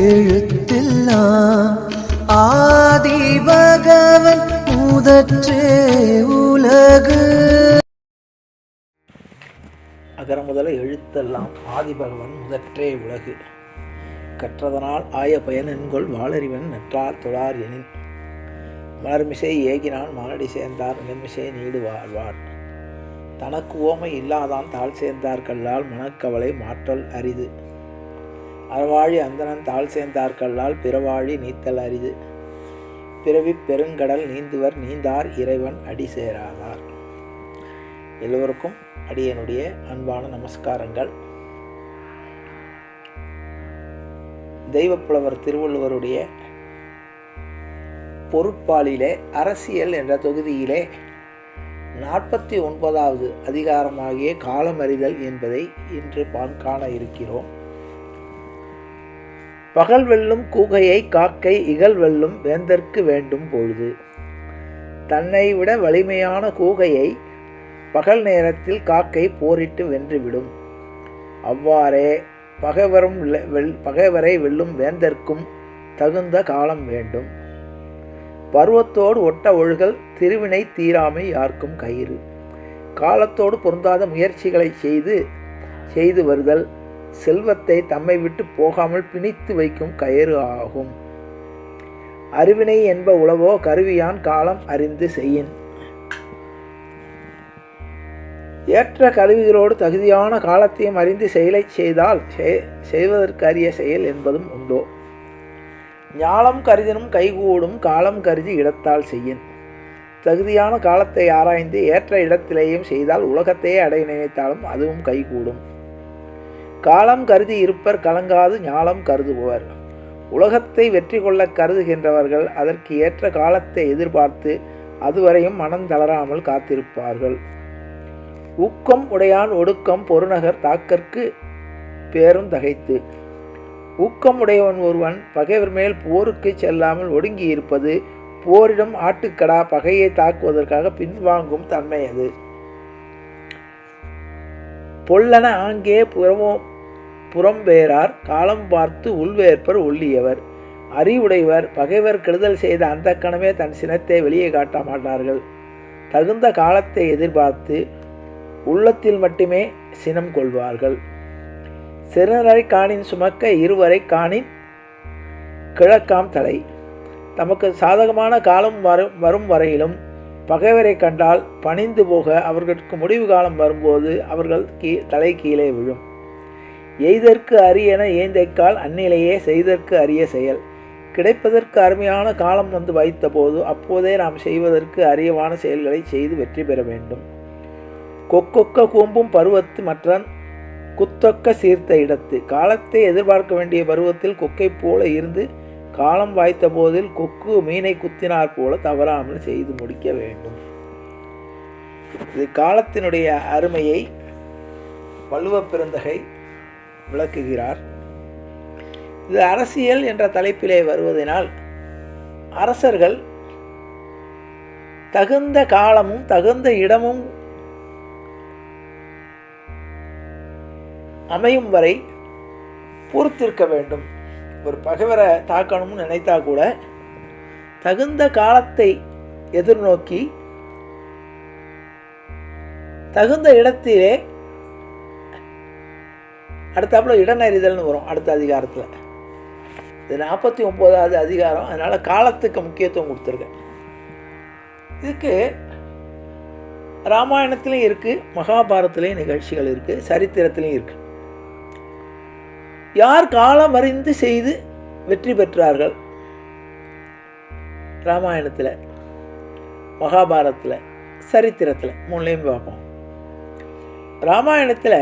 எழுத்தெல்லாம் ஆதி பகவன் முதற்றே உலகு. அகர முதல எழுத்தெல்லாம் ஆதிபகவன் முதற்றே உலகு. கற்றதனால் ஆய பயன் என்கொள் வாளறிவன் நற்றார் தொழார் எனின். மலர்மிசை ஏகினான் மாலடி சேர்ந்தார் நிலமிசை நீடு வாழ்வார் தனக்கு ஓமை இல்லாதான் தாழ் சேர்ந்தார் கல்லால் மனக்கவலை மாற்றல் அரிது. அறவாழி அந்தனன் தாழ் சேர்ந்தார்கல்லால் பிறவாழி நீத்தல் அரிது. பிறவி பெருங்கடல் நீந்துவர் நீந்தார் இறைவன் அடி சேராதார். எல்லோருக்கும் அடியனுடைய அன்பான நமஸ்காரங்கள். தெய்வப்புலவர் திருவள்ளுவருடைய பொருட்பாலிலே அரசியல் என்ற தொகுதியிலே நாற்பத்தி ஒன்பதாவது அதிகாரமாகிய காலமறிதல் என்பதை இன்று பான் காண இருக்கிறோம். பகல் வெல்லும் கூகையை காக்கை இகல் வெல்லும் வேந்தற்கு வேண்டும் பொழுது. தன்னை விட வலிமையான கூகையை பகல் நேரத்தில் காக்கை போரிட்டு வென்றுவிடும். அவ்வாறே பகைவரும் வெல் பகைவரை வெல்லும் வேந்தர்க்கும் தகுந்த காலம் வேண்டும். பருவத்தோடு ஒட்ட ஒழுகல் திருவினை தீராமை யார்க்கும் கயிறு. காலத்தோடு பொருந்தாத முயற்சிகளை செய்து செய்து வருதல் செல்வத்தை தம்மை விட்டு போகாமல் பிணித்து வைக்கும் கயிறு ஆகும். அறிவினை என்ப உளவோ கருவியான் காலம் அறிந்து செய்யின். ஏற்ற கருவிகளோடு தகுதியான காலத்தையும் அறிந்து செயலை செய்தால் செய்வதற்கரிய செயல் என்பதும் உண்டோ? ஞாலம் கருதினும் கைகூடும் காலம் கருதி இடத்தால் செய்யின். தகுதியான காலத்தை ஆராய்ந்து ஏற்ற இடத்திலேயும் செய்தால் உலகத்தையே அடைய நினைத்தாலும் அதுவும் கைகூடும். காலம் கருதி இருப்பர் கலங்காது ஞாலம் கருதுபவர். உலகத்தை வெற்றி கொள்ள கருதுகின்றவர்கள் அதற்கு ஏற்ற காலத்தை எதிர்பார்த்து அதுவரையும் மனம் தளராமல் காத்திருப்பார்கள். ஊக்கம் உடையான் ஒடுக்கம் பொருநகர் தாக்கற்கு பேரும் தகைத்து. ஊக்கம் உடையவன் ஒருவன் பகைவர் மேல் போருக்கு செல்லாமல் ஒடுங்கி இருப்பது போரிடம் ஆட்டுக்கடா பகையை தாக்குவதற்காக பின்வாங்கும் தன்மை அது. பொல்லன ஆங்கே புறமோ புறம்பேரார் காலம் பார்த்து உள்வேற்பர் ஒல்லியவர் அறிவுடையவர் பகைவர் கெடுதல் செய்த அந்த கணமே தன் சினத்தை வெளியே காட்ட மாட்டார்கள். தகுந்த காலத்தை எதிர்பார்த்து உள்ளத்தில் மட்டுமே சினம் கொள்வார்கள். சிறுநரை காணின் சுமக்க இருவரை காணின் கிழக்காம் தலை. தமக்கு சாதகமான காலம் வரும் வரும் வரையிலும் பகைவரை கண்டால் பணிந்து போக அவர்களுக்கு முடிவு காலம் வரும்போது அவர்கள் கீ தலை கீழே விழும். எய்தற்கு அரியன ஏந்தைக்கால் அந்நிலையே செய்தற்கு அரிய செயல். கிடைப்பதற்கு அருமையான காலம் வந்து வைத்தபோது அப்போதே நாம் செய்வதற்கு அரியவான செயல்களை செய்து வெற்றி பெற வேண்டும். கொக்கொக்க கூம்பும் பருவத்து மற்றன் குத்தொக்க சீர்த்த இடத்து. காலத்தை எதிர்பார்க்க வேண்டிய பருவத்தில் கொக்கை போல இருந்து காலம் வாய்த்த போதில் கொக்கு மீனை குத்தினார் போல தவறாமல் செய்து முடிக்க வேண்டும். இது காலத்தினுடைய அருமையை வள்ளுவப் பெருந்தகை விளக்குகிறார். இது அரசியல் என்ற தலைப்பிலே வருவதனால் அரசர்கள் தகுந்த காலமும் தகுந்த இடமும் அமையும் வரை பொறுத்திருக்க வேண்டும். ஒரு பகைவரை தாக்கணும்னு நினைத்தா கூட தகுந்த காலத்தை எதிர்நோக்கி தகுந்த இடத்திலே அடுத்தாப்புல இடநெறிதல்னு வரும் அடுத்த அதிகாரத்தில். இது நாற்பத்தி ஒம்போதாவது அதிகாரம். அதனால் காலத்துக்கு முக்கியத்துவம் கொடுத்துருக்கேன். இதுக்கு ராமாயணத்துலேயும் இருக்குது மகாபாரதத்துலேயும் நிகழ்ச்சிகள் இருக்குது சரித்திரத்துலேயும் இருக்குது யார் காலம் அறிந்து செய்து வெற்றி பெற்றார்கள்? ராமாயணத்தில் மகாபாரதத்தில் சரித்திரத்தில் மூணுலேயும் பார்ப்போம். ராமாயணத்தில்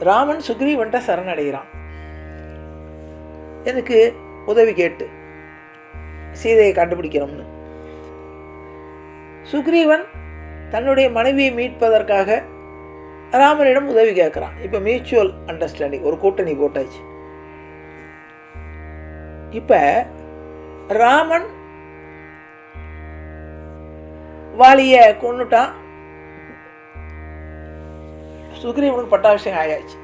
ராமன் சுக்ரீவன்ட்ட சரணடைகிறான். எனக்கு உதவி கேட்டு. சீதையை கண்டுபிடிக்கணும்னு. சுக்ரீவன் தன்னுடைய மனைவியை மீட்பதற்காக ராமனிடம் உதவி கேட்குறான். இப்போ மியூச்சுவல் அண்டர்ஸ்டாண்டிங் ஒரு கூட்டணி போட்டாச்சு. இப்போ ராமன் வாலியை கொன்னுட்டான். சுக்ரீவனுக்கு பட்டாபிஷேகம் ஆயாச்சு.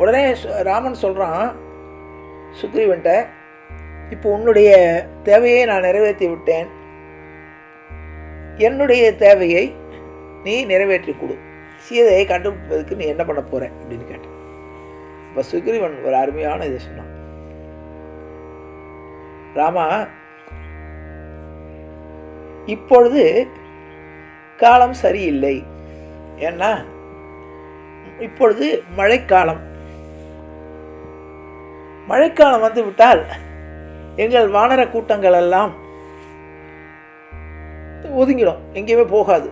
உடனே ராமன் சொல்கிறான் சுக்ரீவன்ட்ட இப்போ உன்னுடைய தேவையை நான் நிறைவேற்றி விட்டேன். என்னுடைய தேவையை நீ நிறைவேற்றி கொடு. சீதையை கண்டுபிடிப்பதற்கு நீ என்ன பண்ண போகிற அப்படின்னு கேட்டேன். இப்போ சுக்ரீவன் ஒரு அருமையான இதை சொன்னான். ராமா இப்பொழுது காலம் சரியில்லை. ஏன்னா இப்பொழுது மழைக்காலம். மழைக்காலம் வந்து விட்டால் எங்கள் வானர கூட்டங்கள் எல்லாம் ஒதுங்கிடும் எங்கேயுமே போகாது.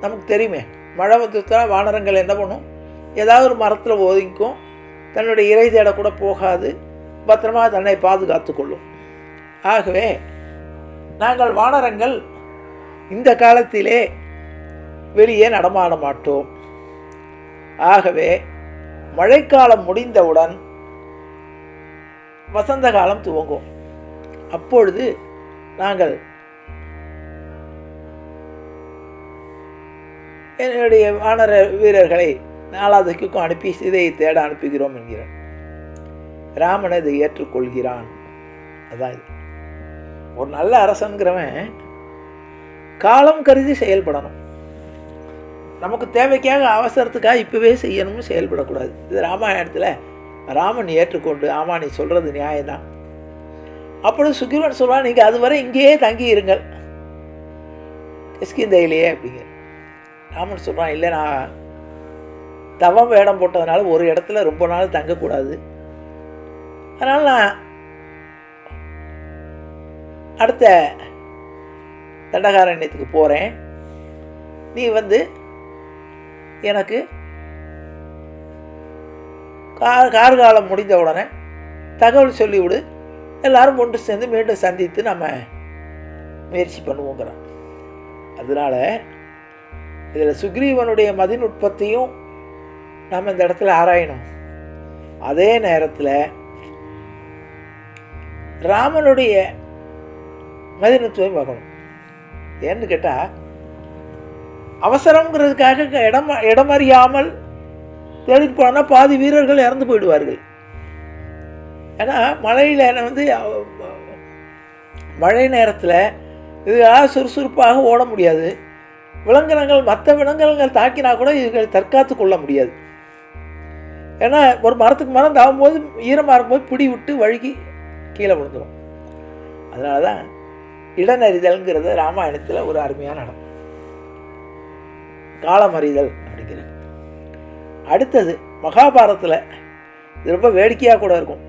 நமக்கு தெரியுமே மழை வந்துட்டா வானரங்கள் என்ன பண்ணும்? ஏதாவது ஒரு மரத்தில் ஒதுங்கிக்கும் தன்னுடைய இறை தேட கூட போகாது பத்திரமா தன்னை பாதுகாத்து கொள்ளும் ஆகவே நாங்கள் வானரங்கள் இந்த காலத்திலே வெளியே நடமாட மாட்டோம். ஆகவே மழைக்காலம் முடிந்தவுடன் வசந்த காலம் துவங்கும். அப்பொழுது நாங்கள் என்னுடைய வானர வீரர்களை நாலாவதுக்கும் அனுப்பி சீதையை தேட அனுப்புகிறோம் என்கிறார் ராமன் இதை ஏற்றுக்கொள்கிறான். அதான் இது. ஒரு நல்ல அரசன்கிறவன் காலம் கருதி செயல்படணும். நமக்கு தேவைக்காக அவசரத்துக்காக இப்போவே செய்யணும்னு செயல்படக்கூடாது. இது ராமாயணத்தில் ராமன் ஏற்றுக்கொண்டு ஆமாம் நீ சொல்கிறது நியாயம்தான். அப்பொழுது சுக்கிரவன் சொல்கிறான் நீங்கள் அதுவரை இங்கேயே தங்கி இருங்கள் கிஷ்கிந்தையிலேயே அப்படிங்க. ராமன் சொல்கிறான் இல்லை நான் தவம் வேடம் போட்டதுனால ஒரு இடத்துல ரொம்ப நாள் தங்கக்கூடாது. அதனால் நான் அடுத்த தண்டகாரண்யத்துக்கு போகிறேன் நீ வந்து எனக்கு கார் கார்காலம் முடிந்த உடனே தகவல் சொல்லிவிடு. எல்லாரும் ஒன்று சேர்ந்து மீண்டும் சந்தித்து நம்ம முயற்சி பண்ணுவோங்கிறான் அதனால் இதில் சுக்ரீவனுடைய மதிநுட்பத்தையும் நம்ம இந்த இடத்துல ஆராயணும். அதே நேரத்தில் ராமனுடைய மதிநுட்பத்தையும் பார்க்கணும். ஏன்னு கேட்டால் அவசரங்கிறதுக்காக இடம் இடமறியாமல் தேடிட்டு போனால் பாதி வீரர்கள் இறந்து போயிடுவார்கள். ஏன்னா மழையில் வந்து மழை நேரத்தில் இதுக்காக சுறுசுறுப்பாக ஓட முடியாது. விலங்கினங்கள் மற்ற விலங்கினங்கள் தாக்கினா கூட இதுகளை தற்காத்து கொள்ள முடியாது. ஏன்னா ஒரு மரத்துக்கு மரம் தாவும்போது ஈரமாக இருக்கும்போது பிடி விட்டு வழுகி கீழே விழுந்துடும் அதனால தான் இடநறிதல்ங்கிறது ராமாயணத்தில் ஒரு அருமையான இடம் காலம் அறிதல் அப்படிங்கிறது அடுத்தது மகாபாரதத்தில் இது ரொம்ப வேடிக்கையாக கூட இருக்கும்.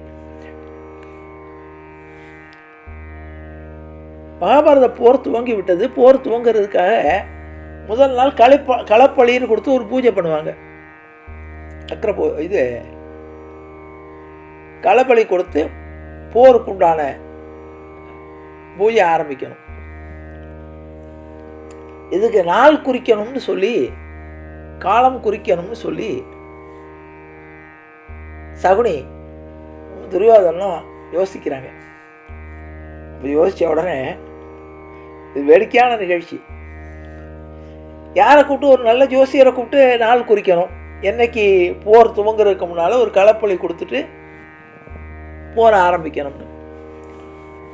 மகாபாரத போர் துவங்கி விட்டது. போர் துவங்கிறதுக்காக முதல் நாள் களைப்ப களப்பழின்னு கொடுத்து ஒரு பூஜை பண்ணுவாங்க. சக்கர போ இது களப்பழி கொடுத்து போருக்குண்டான பூஜை ஆரம்பிக்கணும். இதுக்கு நாள் குறிக்கணும்னு சொல்லி காலம் குறிக்கணும்னு சொல்லி சகுனி துரியோதனும் யோசிக்கிறாங்க. அப்படி யோசித்த உடனே இது வேடிக்கையான நிகழ்ச்சி. யாரை கூப்பிட்டு ஒரு நல்ல ஜோசியரை கூப்பிட்டு நாள் குறிக்கணும்? என்னைக்கு போர் துவங்குறதுக்கு முன்னால் ஒரு களப்பலி கொடுத்துட்டு போரை ஆரம்பிக்கணும்னு.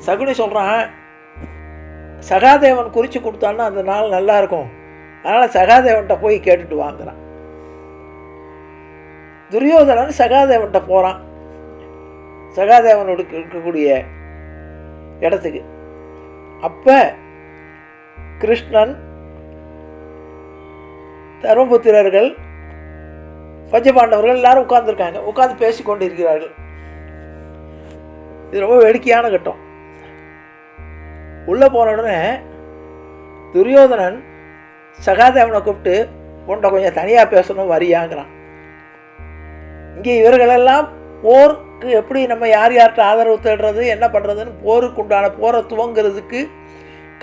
சகுனி சொல்கிறான் சகாதேவன் குறித்து கொடுத்தான்னா அந்த நாள் நல்லாயிருக்கும். அதனால் சகாதேவன்கிட்ட போய் கேட்டுட்டு வாங்குறான். துரியோதனன் சகாதேவன்கிட்ட போகிறான் சகாதேவனோடு இருக்கக்கூடிய இடத்துக்கு. அப்போ கிருஷ்ணன் தர்மபுத்திரர்கள் பஞ்சபாண்டவர்கள் எல்லாரும் உட்காந்துருக்காங்க உட்காந்து பேசி கொண்டு இருக்கிறார்கள் இது ரொம்ப வேடிக்கையான கட்டம். உள்ளே போன உடனே துரியோதனன் சகாதேவனை கூப்பிட்டு உன்னை கொஞ்சம் தனியாக பேசணும் வரியாங்கிறான். இங்கே இவர்களெல்லாம் போருக்கு எப்படி நம்ம யார் யார்கிட்ட ஆதரவு தேடுறது என்ன பண்ணுறதுன்னு போருக்கு உண்டான போரை துவங்கிறதுக்கு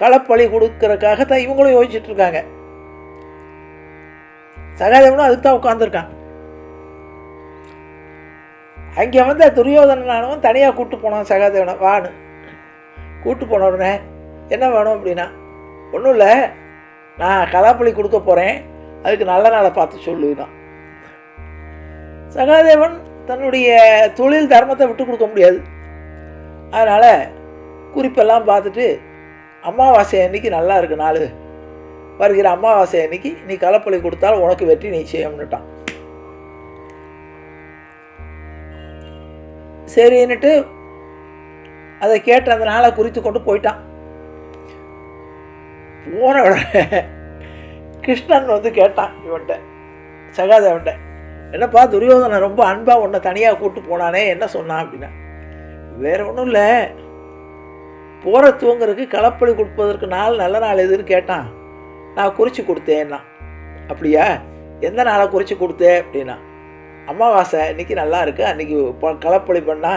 களப்பழி கொடுக்கறதுக்காக தான் இவங்களும் யோசிச்சுட்டு இருக்காங்க. சகாதேவனும் அதுக்கு தான் உட்காந்துருக்கான் அங்கே வந்து துரியோதனனானவன் தனியாக கூப்பிட்டு போனான் சகாதேவனை. வான்னு. கூப்பிட்டு போன உடனே என்ன வேணும் அப்படின்னா? ஒன்றும் இல்லை. நான் கலாப்பழி கொடுக்க போகிறேன் அதுக்கு நல்ல நாளை பார்த்து சொல்லுதான் சகாதேவன் தன்னுடைய தொழில் தர்மத்தை விட்டு கொடுக்க முடியாது. அதனால் குறிப்பெல்லாம் பார்த்துட்டு அமாவாசை அன்னைக்கு நல்லா இருக்கு நாள். வருகிற அமாவாசை அன்னைக்கு நீ களப்பலி கொடுத்தால் உனக்கு வெற்றி நிச்சயம்னுட்டான். சரின்னுட்டு அதை கேட்டு அந்த நாளை குறித்து கொண்டு போயிட்டான். போன உடனே கிருஷ்ணன் வந்து கேட்டான் இவன்கிட்ட சகாதேவன்ட்ட என்னப்பா துரியோதனை ரொம்ப அன்பாக உன்னை தனியாக கூப்பிட்டு போனானே என்ன சொன்னான் அப்படின்னா வேற ஒன்றும் இல்லை போகிற தூங்குறதுக்கு களப்பலி கொடுப்பதற்கு நாள் நல்ல நாள் எதுன்னு கேட்டான். நான் குறித்து கொடுத்தேன்னா அப்படியா? எந்த நாளை குறித்து கொடுத்தேன் அப்படின்னா அமாவாசை இன்னைக்கு நல்லா இருக்குது அன்னைக்கு ப- களப்பலி பண்ணா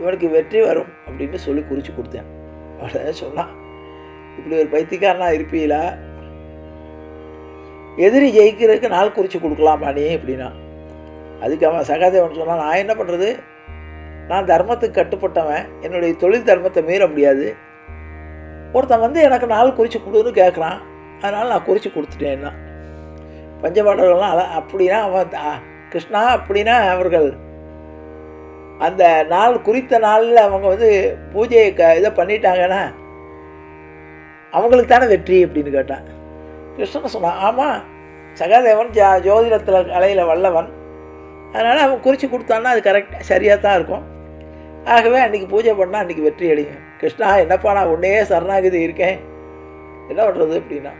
இவனுக்கு வெற்றி வரும் அப்படின்னு சொல்லி குறித்து கொடுத்தேன். உடனே சொன்னான் இப்படி ஒரு பைத்தியக்காரனாக இருப்பீங்களா எதிரி ஜெயிக்கிறதுக்கு நாள் குறித்து கொடுக்கலாமா நீ அப்படின்னா. அதுக்கு அவன் சகாதேவன் சொன்னான் நான் என்ன பண்ணுறது நான் தர்மத்துக்கு கட்டுப்பட்டவன். என்னுடைய தொழில் தர்மத்தை மீற முடியாது. ஒருத்தன் வந்து எனக்கு நாள் குறித்து கொடுன்னு கேட்குறான் அதனால் நான் குறித்து கொடுத்துட்டேன்னா பஞ்சபாண்டவர்கள்லாம் அல அப்படின்னா அவன் கிருஷ்ணா அப்படின்னா அவர்கள் அந்த நாள் குறித்த நாளில் அவங்க வந்து பூஜையை க இதை பண்ணிட்டாங்கன்னா அவங்களுக்கு தானே வெற்றி அப்படின்னு கேட்டான். கிருஷ்ணன் சொன்னான் ஆமாம் சகாதேவன் ஜா ஜோதிடத்தில் கலையில் வல்லவன். அதனால் அவன் குறித்து கொடுத்தான்னா அது கரெக்டாக சரியாக தான் இருக்கும். ஆகவே அன்றைக்கி பூஜை பண்ணால் அன்றைக்கி வெற்றி அடையும். கிருஷ்ணா என்னப்பா நான் உன்னையே சரணாகதி இருக்கேன். என்ன பண்ணுறது அப்படின்னா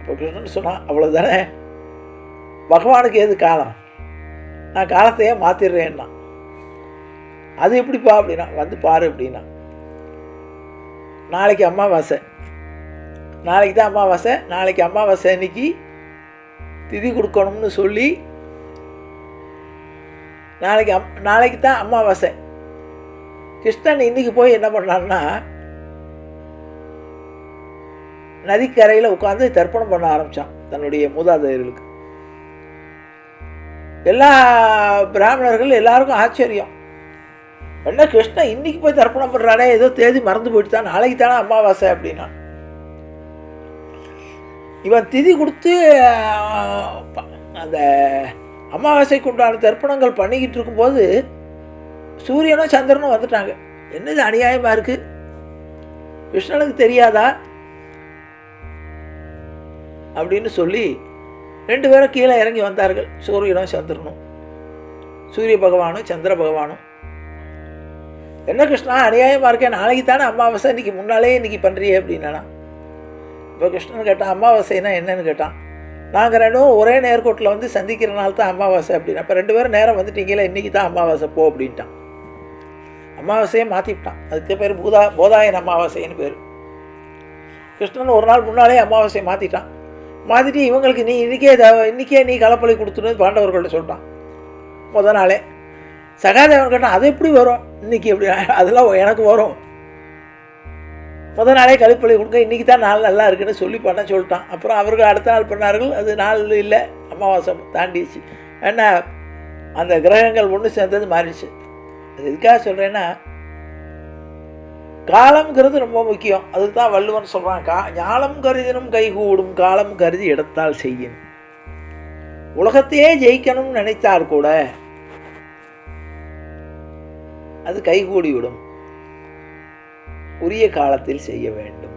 இப்போ கிருஷ்ணன் சொன்னான் அவ்வளோதானே பகவானுக்கு ஏது காலம்? நான் காலத்தையே மாற்றிடுறேன்னா அது எப்படிப்பா? அப்படின்னா வந்து பாரு அப்படின்னா நாளைக்கு அமாவாசை. நாளைக்கு தான் அமாவாசை நாளைக்கு அமாவாசை அன்னைக்கு திதி கொடுக்கணும்னு சொல்லி நாளைக்கு அம் நாளைக்கு தான் அமாவாசை. கிருஷ்ணன் இன்றைக்கி போய் என்ன பண்ணான்னா நதிக்கரையில் உட்காந்து தர்ப்பணம் பண்ண ஆரம்பித்தான் தன்னுடைய மூதாதையர்களுக்கு. எல்லா பிராமணர்கள் எல்லாருக்கும் ஆச்சரியம். என்ன கிருஷ்ணன் இன்னைக்கு போய் தர்ப்பணம் பண்ணுறானே ஏதோ தேதி மறந்து போயிட்டு தான் நாளைக்கு தானே அமாவாசை அப்படின்னா. இவன் திதி கொடுத்து அந்த அமாவாசைக்கு உண்டான தர்ப்பணங்கள் பண்ணிக்கிட்டு இருக்கும்போது சூரியனும் சந்திரனும் வந்துட்டாங்க. என்னது அநியாயமாக இருக்குது கிருஷ்ணனுக்கு தெரியாதா? அப்படின்னு சொல்லி ரெண்டு பேரும் கீழே இறங்கி வந்தார்கள். சூரியனும் சந்திரனும். சூரிய பகவானும் சந்திர பகவானும். என்ன கிருஷ்ணா அநியாயமாக இருக்கேன் நாளைக்கு தானே அமாவாசை இன்னைக்கு முன்னாலே இன்னைக்கு பண்ணுறியே அப்படின்னா இப்போ கிருஷ்ணன் கேட்டான் அமாவாசைனா என்னன்னு கேட்டான். நாங்கள் ரெண்டும் ஒரே நேர்கோட்டில் வந்து சந்திக்கிற நாள் தான் அமாவாசை அப்படின்னா. அப்போ ரெண்டு பேரும் நேரம் வந்துட்டீங்களே இன்றைக்கி தான் அமாவாசை போ அப்படின்ட்டான். அமாவாசையை மாற்றிவிட்டான் அதுக்கு பேர் பூதா போதாயன் அமாவாசைன்னு பேர். கிருஷ்ணன் ஒரு நாள் முன்னாலே அமாவாசையை மாற்றிட்டான் மாற்றிட்டு இவங்களுக்கு நீ இன்றைக்கே இன்றைக்கே நீ களப்பலி கொடுத்துன்னு பாண்டவர்கள்ட்ட சொல்லிட்டான் முத நாளே. சகாதேவன் கேட்டான் அது எப்படி வரும்? இன்றைக்கி எப்படி? அதெல்லாம் எனக்கு வரும். முத நாளே கழிப்பள்ளி கொடுங்க இன்றைக்கி தான் நாள் நல்லா இருக்குன்னு சொல்லி பண்ண சொல்லிட்டான். அப்புறம் அவர்கள் அடுத்த நாள் பண்ணார்கள் அது நாள் இல்லை அமாவாசை தாண்டிடுச்சு. ஏன்னா அந்த கிரகங்கள் ஒன்று சேர்ந்தது மாறிடுச்சு. அது எதுக்காக சொல்கிறேன்னா காலம்ங்கிறது ரொம்ப முக்கியம். அதுக்கு தான் வள்ளுவன் சொல்கிறான் கா ஞாலம் கருதினும் கைகூடும் காலம் கருதி இடத்தால் செய்யும். உலகத்தையே ஜெயிக்கணும்னு நினைத்தால் கூட அது கைகூடிவிடும். உரிய காலத்தில் செய்ய வேண்டும்.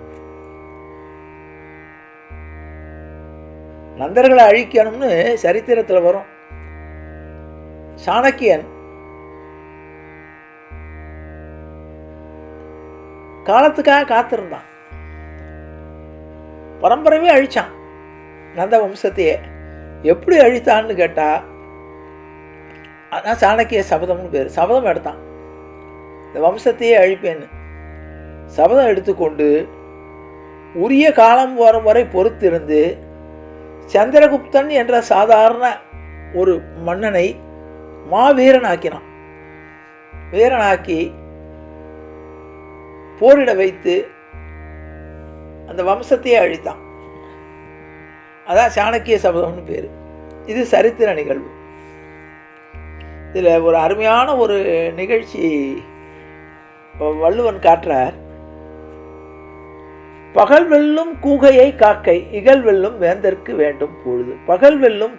நந்தர்களை அழிக்கணும்னு சரித்திரத்தில் வரும். சாணக்கியன் காலத்துக்காக காத்திருந்தான். பரம்பரையே அழிச்சான் நந்த வம்சத்தையே. எப்படி அழித்தான்னு கேட்டா அதான் சாணக்கிய சபதம்னு பேர். சபதம் எடுத்தான். இந்த வம்சத்தையே அழிப்பேன்னு. சபதம் எடுத்துக்கொண்டு உரிய காலம் வரும் வரை பொறுத்திருந்து சந்திரகுப்தன் என்ற சாதாரண ஒரு மன்னனை மாவீரனாக்கினான். வீரனாக்கி போரிட வைத்து அந்த வம்சத்தையே அழித்தான். அதான் சாணக்கிய சபதம்னு பேர். இது சரித்திர நிகழ்வு. இதில் ஒரு அருமையான ஒரு நிகழ்ச்சி வள்ளுவன் காட்டுறார். பகல் வெல்லும் கூகையை காக்கை இகல் வெல்லும் வேந்தற்கு வேண்டும் பொழுது. பகல் வெல்லும்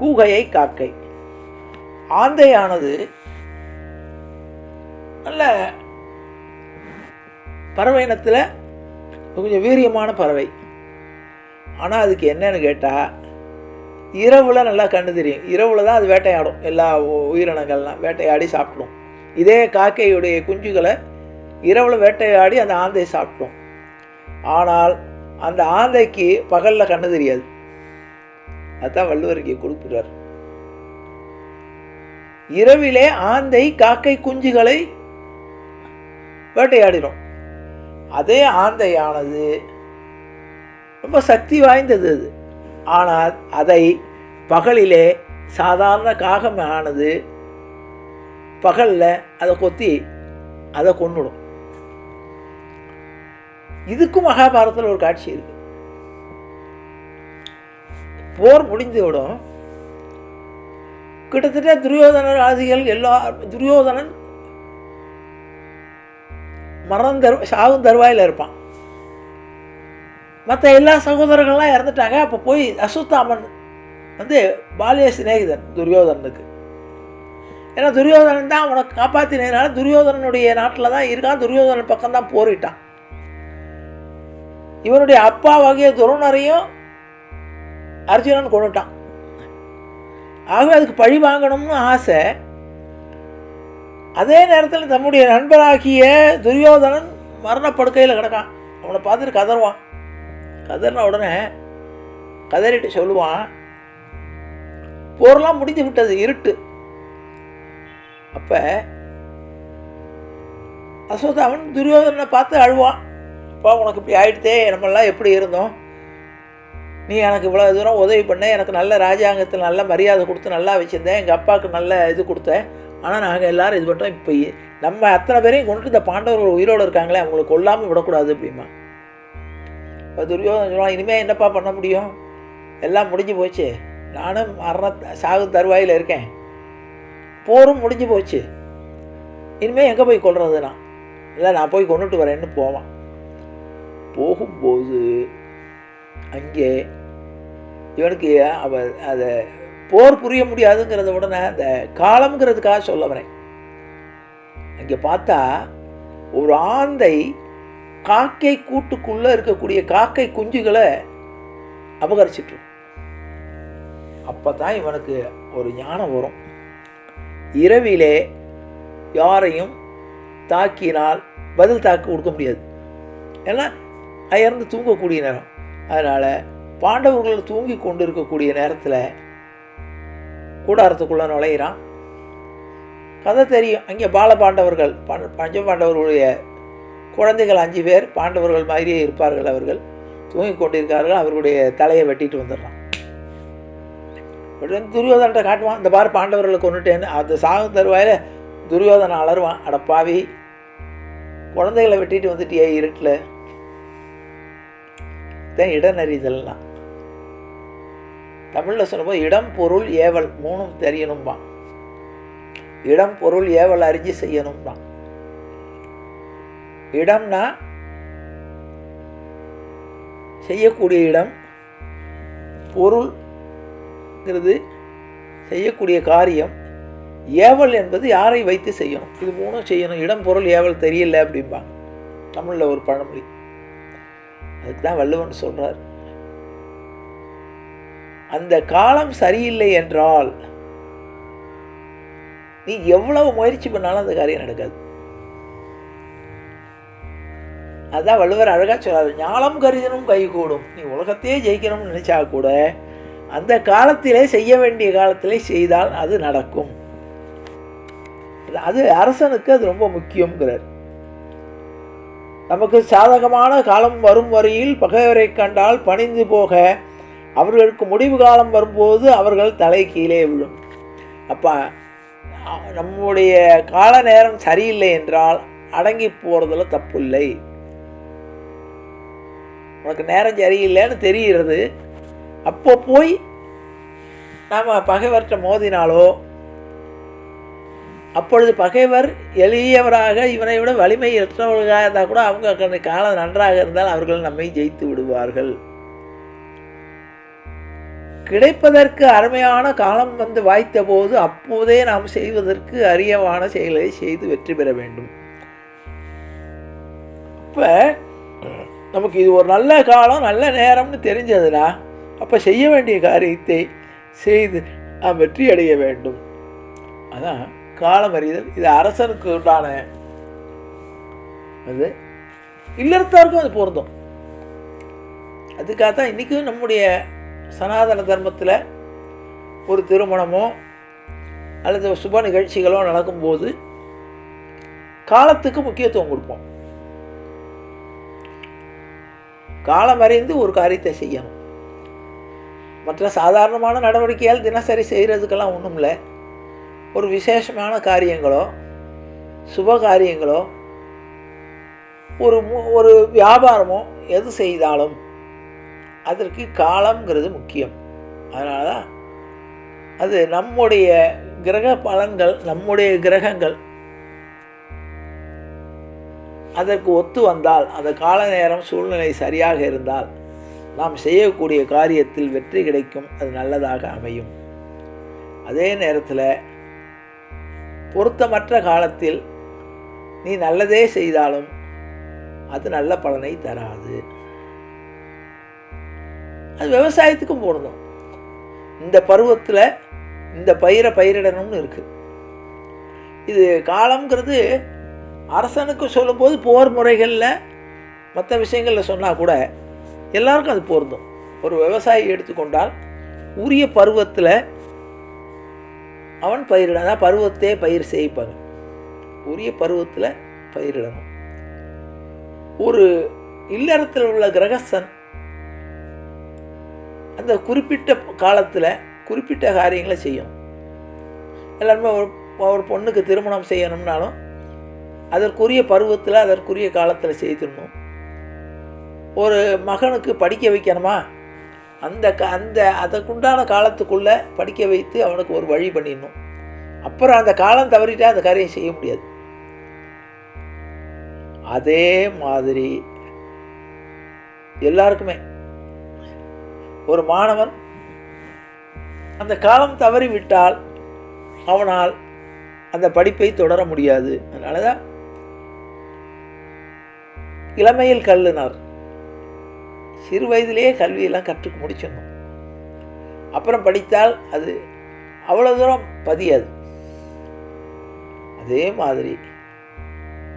கூகையை காக்கை. ஆந்தையானது நல்ல பறவை இனத்தில் கொஞ்சம் வீரியமான பறவை. ஆனால் அதுக்கு என்னன்னு கேட்டால் இரவில் நல்லா கண்டு தெரியும். இரவில் தான் அது வேட்டையாடும். எல்லா உ- உயிரினங்கள்லாம் வேட்டையாடி சாப்பிடும். இதே காக்கையுடைய குஞ்சுகளை இரவில் வேட்டையாடி அந்த ஆந்தையை சாப்பிடும். ஆனால் அந்த ஆந்தைக்கு பகலில் கண்ணு தெரியாது. அதுதான் வள்ளுவர் இங்கே கொடுக்குறார். இரவிலே ஆந்தை காக்கை குஞ்சுகளை வேட்டையாடிடும் அதே ஆந்தையானது ரொம்ப சக்தி வாய்ந்தது அது. ஆனால் அதை பகலிலே சாதாரண காகமானது பகலில் அதை கொத்தி அதை கொண்டுடும் இதுக்கும் மகாபாரதத்தில் ஒரு காட்சி இருக்கு. போர் முடிந்து விடும் கிட்டத்தட்ட துரியோதனர் ஆதிகள் எல்லா துரியோதனன் மரணம் தரு சாவும் தருவாயில் இருப்பான். மற்ற எல்லா சகோதரர்கள்லாம் இறந்துட்டாங்க. அப்போ போய் அசுத்தாமன் வந்து பாலிய சிநேகிதன் துரியோதனனுக்கு. ஏன்னா துரியோதனன் தான் அவனை காப்பாற்றினதுனால துரியோதனனுடைய நாட்டில் தான் இருக்கான். துரியோதனன் பக்கம் தான் போரிட்டான். இவனுடைய அப்பா வகைய துரோணரையும் அர்ஜுனன் கொண்டுட்டான். ஆகவே அதுக்கு பழி வாங்கணும்னு ஆசை. அதே நேரத்தில் தம்முடைய நண்பராகிய துரியோதனன் மரணப்படுக்கையில் கிடக்கான். அவனை பார்த்துட்டு கதறுவான். கதறின உடனே கதறிட்டு சொல்லுவான் போரெலாம் முடிஞ்சு விட்டது இருட்டு. அப்போ அசோதாவன் துரியோதனனை பார்த்து அழுவான். அப்பா உனக்கு இப்படி ஆயிடுத்தே நம்மெல்லாம் எப்படி இருந்தோம்? நீ எனக்கு இவ்வளோ தூரம் உதவி பண்ண எனக்கு நல்ல ராஜாங்கத்தில் நல்ல மரியாதை கொடுத்து நல்லா வச்சுருந்தேன். எங்கள் அப்பாவுக்கு நல்ல இது கொடுத்தேன். ஆனால் நாங்கள் எல்லோரும் இது பண்ணுறோம் இப்போ நம்ம அத்தனை பேரையும் கொண்டுட்டு இந்த பாண்டவர்கள் உயிரோடு இருக்காங்களே அவங்களுக்கு கொல்லாமல் விடக்கூடாது அப்படிமா. இப்போ துரியோதனன் சொல்லுவான் இனிமேல் என்னப்பா பண்ண முடியும்? எல்லாம் முடிஞ்சு போச்சு. நானும் மரண சாகு தருவாயில் இருக்கேன். போரும் முடிஞ்சு போச்சு. இனிமேல் எங்கே போய் கொள்வது நான் இல்லை நான் போய் கொண்டுட்டு வரேன்னு போவான். போகும்போது அங்கே இவனுக்கு அவ அதை போர் புரிய முடியாதுங்கிறத உடனே அந்த காலம்ங்கிறதுக்காக சொல்ல வரேன். அங்கே பார்த்தா ஒரு ஆந்தை காக்கை கூட்டுக்குள்ளே இருக்கக்கூடிய காக்கை குஞ்சுகளை அபகரிச்சிட்டு அப்போ தான் இவனுக்கு ஒரு ஞானம் வரும். இரவிலே யாரையும் தாக்கினால் பதில் தாக்கு கொடுக்க முடியாது. ஏன்னா அயர்ந்து தூங்கக்கூடிய நேரம். அதனால் பாண்டவர்கள் தூங்கி கொண்டு இருக்கக்கூடிய நேரத்தில் கூடாரத்துக்குள்ளே நுழையிறான். கதை தெரியும். அங்கே பால பாண்டவர்கள் பஞ்ச பாண்டவர்களுடைய குழந்தைகள் அஞ்சு பேர் பாண்டவர்கள் மாதிரியே இருப்பார்கள் அவர்கள். தூங்கி கொண்டிருக்கார்கள் அவர்களுடைய தலையை வெட்டிட்டு வந்துடுறான். உடனே துரியோதன்ட்ட காட்டுவான் இந்த பார் பாண்டவர்களை கொண்டுட்டேன்னு அந்த சாகம் தருவாயில் துரியோதனை அலருவான் அடப்பாவி. குழந்தைகளை வெட்டிட்டு வந்துட்டியே இருட்டில். தான் இடநறிதல்லாம். தமிழில் சொல்லும்போது இடம் பொருள் ஏவல் மூணும் தெரியணும்பான் இடம் பொருள் ஏவல் அறிஞ்சு செய்யணும்பான் இடம்னா செய்யக்கூடிய இடம் பொருள்ங்கிறது செய்யக்கூடிய காரியம் ஏவல் என்பது யாரை வைத்து செய்யணும்? இது மூணும் செய்யணும். இடம் பொருள் ஏவல் தெரியல அப்படிம்பாங்க தமிழில் ஒரு பழமொழி. அதுக்கு தான் வள்ளுவன் சொல்கிறார் அந்த காலம் சரியில்லை என்றால் நீ எவ்வளவு முயற்சி பண்ணாலும் அந்த காரியம் நடக்காது. அதான் வள்ளுவர் அழகாக சொல்றாரு ஞானம் கருதினும் கைகூடும். நீ உலகத்தையே ஜெயிக்கணும்னு நினைச்சா கூட அந்த காலத்திலே செய்ய வேண்டிய காலத்திலே செய்தால் அது நடக்கும். அது அரசனுக்கு அது ரொம்ப முக்கியங்கிறார் நமக்கு சாதகமான காலம் வரும் வரையில் பகைவரை கண்டால் பணிந்து போக அவர்களுக்கு முடிவு காலம் வரும்போது அவர்கள் தலை கீழே விழும். அப்போ நம்முடைய கால நேரம் சரியில்லை என்றால் அடங்கி போகிறதுல தப்பு இல்லை உனக்கு நேரம் சரியில்லைன்னு தெரிகிறது. அப்போ போய் நாம் பகைவர்கிட்ட மோதினாலோ அப்பொழுது பகைவர் எளியவராக இவனை விட வலிமை எற்றவர்களாக இருந்தால் கூட அவங்க காலம் நன்றாக இருந்தால் அவர்கள் நம்மை ஜெயித்து விடுவார்கள். கிடைப்பதற்கு அருமையான காலம் வந்து வாய்த்த போது அப்போதே நாம் செய்வதற்கு அரியவான செயலை செய்து வெற்றி பெற வேண்டும். இப்போ நமக்கு இது ஒரு நல்ல காலம் நல்ல நேரம்னு தெரிஞ்சதுன்னா அப்போ செய்ய வேண்டிய காரியத்தை செய்து நாம் வெற்றி அடைய வேண்டும். அதான் காலம் அறிதல் இது அரசனுக்கு உண்டான அது. இல்லறத்தாருக்கும் அது பொருந்தும். அதுக்காக தான் இன்றைக்கும் நம்முடைய சனாதன தர்மத்தில் ஒரு திருமணமோ அல்லது சுப நிகழ்ச்சிகளோ நடக்கும்போது காலத்துக்கு முக்கியத்துவம் கொடுப்போம். காலம் அறிந்து ஒரு காரியத்தை செய்யணும். மற்ற சாதாரணமான நடவடிக்கையால் தினசரி செய்கிறதுக்கெல்லாம் ஒன்றும் இல்லை ஒரு விசேஷமான காரியங்களோ சுப காரியங்களோ ஒரு மு- ஒரு வியாபாரமோ எது செய்தாலும் அதற்கு காலம்ங்கிறது முக்கியம். அதனால தான் அது நம்முடைய கிரக பலன்கள் நம்முடைய கிரகங்கள் அதற்கு ஒத்து வந்தால் அந்த கால நேரம் சூழ்நிலை சரியாக இருந்தால் நாம் செய்யக்கூடிய காரியத்தில் வெற்றி கிடைக்கும் அது நல்லதாக அமையும். அதே நேரத்தில் பொருத்தமற்ற காலத்தில் நீ நல்லதே செய்தாலும் அது நல்ல பலனை தராது. அது விவசாயத்துக்கும் பொருந்தும் இந்த பருவத்தில் இந்த பயிரை பயிரிடணும்னு இருக்குது இது காலம்ங்கிறது அரசனுக்கு சொல்லும்போது போர் முறைகளில் மற்ற விஷயங்களில் சொன்னால் கூட எல்லாருக்கும் அது பொருந்தும். ஒரு விவசாயி எடுத்துக்கொண்டால் உரிய பருவத்தில் அவன் பயிரிட அதான் பருவத்தே பயிர் செய்ப்பாங்க. உரிய பருவத்தில் பயிரிடணும். ஒரு இல்லறத்தில் உள்ள கிரகஸ்தன் அந்த குறிப்பிட்ட காலத்தில் குறிப்பிட்ட காரியங்களை செய்யும். எல்லாருமே ஒரு ஒரு பொண்ணுக்கு திருமணம் செய்யணும்னாலும் அதற்குரிய பருவத்தில் அதற்குரிய காலத்தில் செய்திடணும் ஒரு மகனுக்கு படிக்க வைக்கணுமா? அந்த க அந்த அதற்குண்டான காலத்துக்குள்ளே படிக்க வைத்து அவனுக்கு ஒரு வழி பண்ணிடணும். அப்புறம் அந்த காலம் தவறிட்டால் அந்த காரியம் செய்ய முடியாது. அதே மாதிரி எல்லாருக்குமே ஒரு மாணவன் அந்த காலம் தவறிவிட்டால் அவனால் அந்த படிப்பை தொடர முடியாது. அதனால தான் இளமையில் கல்லுனார். சிறு வயதிலேயே கல்வியெல்லாம் கற்றுக்க முடிச்சிடணும். அப்புறம் படித்தால் அது அவ்வளோ தூரம் பதியாது. அதே மாதிரி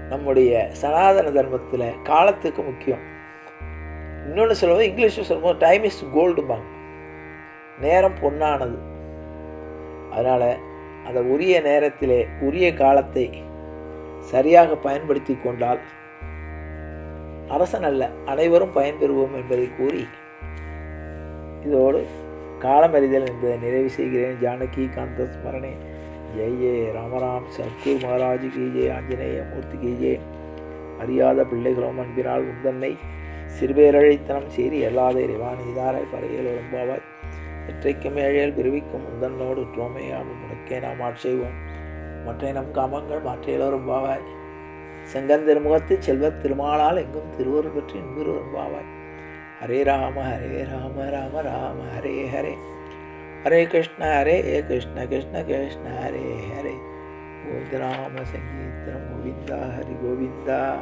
நம்முடைய சனாதன தர்மத்தில் காலத்துக்கு முக்கியம். இன்னொன்று சொல்லும்போது இங்கிலீஷில் சொல்லும்போது டைம் இஸ் கோல்டுபாங்க நேரம் பொன்னானது. அதனால் அந்த உரிய நேரத்திலே உரிய காலத்தை சரியாக பயன்படுத்தி கொண்டால் அரசன் அல்ல அனைவரும் பயன்பெறுவோம் என்பதை கூறி இதோடு காலமறிதல் என்பதை நிறைவு செய்கிறேன். ஜானகி காந்த ஸ்மரணே. ஜெய் ஜெய ராமராம். சத்குரு மகாராஜ் கி ஜெய். ஆஞ்சநேய மூர்த்தி கி ஜெய். அறியாத பிள்ளைகளும் அன்பினால் உந்தன்னை சிறுபேரழைத்தனம் சீறி எல்லாத இறைவானிதாரை பறையில் பறையல் இற்றைக்கும் ஏழையல் பிரிவிக்கும் உந்தன்னோடு உற்றோமையாம் உனக்கே நாம் ஆட்செய்வோம் மற்ற நம் காமங்கள் மாற்றையலோரும் பாவாய் செங்கந்திருமுகத்து செல்வத் திருமாலால் எங்கும் திருவருள் பற்றி இன்புருவரும் பாவாய். ஹரே ராம ஹரே ராம ராம ராம ஹரே ஹரே. ஹரே கிருஷ்ண ஹரே கிருஷ்ண கிருஷ்ண கிருஷ்ண ஹரே ஹரே. கோவிந்த ராம கோவிந்தா ஹரி கோவிந்தா.